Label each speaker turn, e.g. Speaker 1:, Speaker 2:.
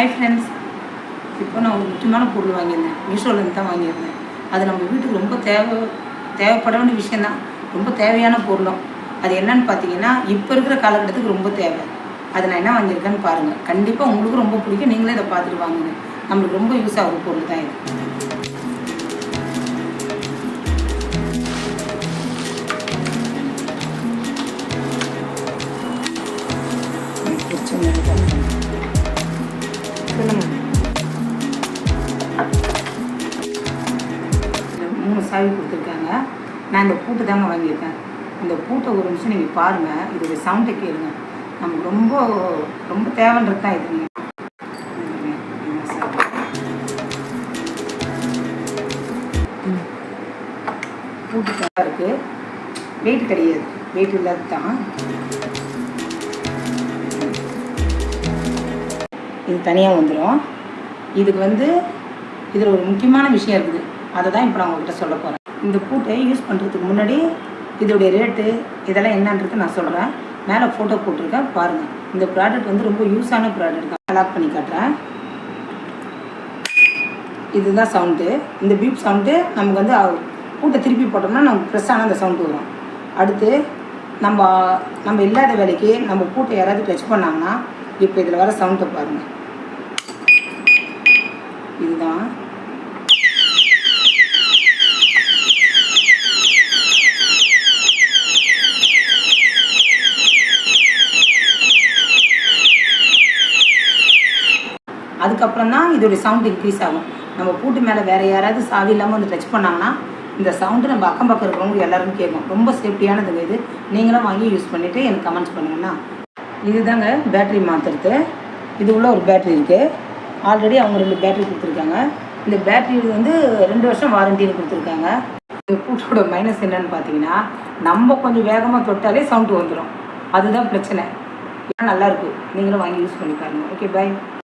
Speaker 1: Hi friends இப்போ நான் ஒரு முக்கியமான பொருள் வாங்கியிருந்தேன். மீஷோலேருந்து தான் வாங்கியிருந்தேன். அது நம்ம வீட்டுக்கு ரொம்ப தேவை தேவைப்பட வேண்டிய விஷயந்தான் ரொம்ப தேவையான பொருளும். அது என்னன்னு பார்த்தீங்கன்னா இப்போ இருக்கிற காலகட்டத்துக்கு ரொம்ப தேவை. அது நான் என்ன வாங்கியிருக்கேன்னு பாருங்கள் கண்டிப்பாக உங்களுக்கு ரொம்ப பிடிக்கும். நீங்களே இதை பார்த்துட்டு வாங்குங்க. நம்மளுக்கு ரொம்ப யூஸ் ஆகிற பொருள் தான் இது. சாவி கொடுத்துருக்காங்க. நான் இந்த பூட்டு தாங்க வாங்கியிருக்கேன். இந்த பூட்டை ஒரு நிமிஷம் நீங்கள் பாருங்கள் இதோட சவுண்டை கேளுங்க. நமக்கு ரொம்ப ரொம்ப தேவைன்றது தான் இதுங்க இதுங்க, பூட்டு தான் இருக்குது வெயிட் கிடையாது. வெயிட் இல்லாத தான். இது தனியாக வந்துடும் இதுக்கு வந்து இதில் ஒரு முக்கியமான விஷயம் இருக்குது. அதை தான் இப்போ நான் உங்கள்கிட்ட சொல்ல போகிறேன் இந்த பூட்டை யூஸ் பண்ணுறதுக்கு முன்னாடி இதோடைய ரேட்டு இதெல்லாம் என்னன்றது நான் சொல்கிறேன் மேலே ஃபோட்டோ போட்டிருக்கேன் பாருங்கள் இந்த ப்ராடக்ட் வந்து ரொம்ப யூஸான ப்ராடக்ட் தான். அலாக் பண்ணி காட்டுறேன். இதுதான் சவுண்டு இந்த பீப் சவுண்டு நமக்கு வந்து பூட்டை திருப்பி போட்டோம்னா நமக்கு ஃப்ரெஷ்ஷான அந்த சவுண்டு வரும். அடுத்து நம்ம நம்ம இல்லாத வேலைக்கு நம்ம பூட்டை யாராவது டச் பண்ணாங்கன்னா இப்போ இதில் வர சவுண்டை பாருங்கள் இதுதான். அதுக்கப்புறம் தான் இதோடைய சவுண்ட் இன்க்ரீஸ் ஆகும். நம்ம பூட்டு மேலே வேறு யாராவது சாவி இல்லாமல் வந்து டச் பண்ணாங்கன்னா இந்த சவுண்டு நம்ம அக்கம் பக்கம் இருக்கிறவங்க எல்லாரும் கேட்கும். ரொம்ப சேஃப்டியானதுங்க இது. நீங்களும் வாங்கி யூஸ் பண்ணிவிட்டு எனக்கு கமெண்ட்ஸ் பண்ணுங்கன்னா. இதுதாங்க பேட்டரி மாற்றுறது இது உள்ள ஒரு பேட்டரி இருக்குது ஆல்ரெடி அவங்க ரெண்டு பேட்டரி கொடுத்துருக்காங்க. இந்த பேட்டரி வந்து ரெண்டு வருஷம் வாரண்டின்னு கொடுத்துருக்காங்க. இந்த பூட்டோட மைனஸ் என்னன்னு பார்த்தீங்கன்னா நம்ம கொஞ்சம் வேகமாக தொட்டாலே சவுண்டு வந்துடும் அதுதான் பிரச்சனை. நல்லா இருக்கு. நீங்களும் வாங்கி யூஸ் பண்ணி பாருங்கள் ஓகே பாய்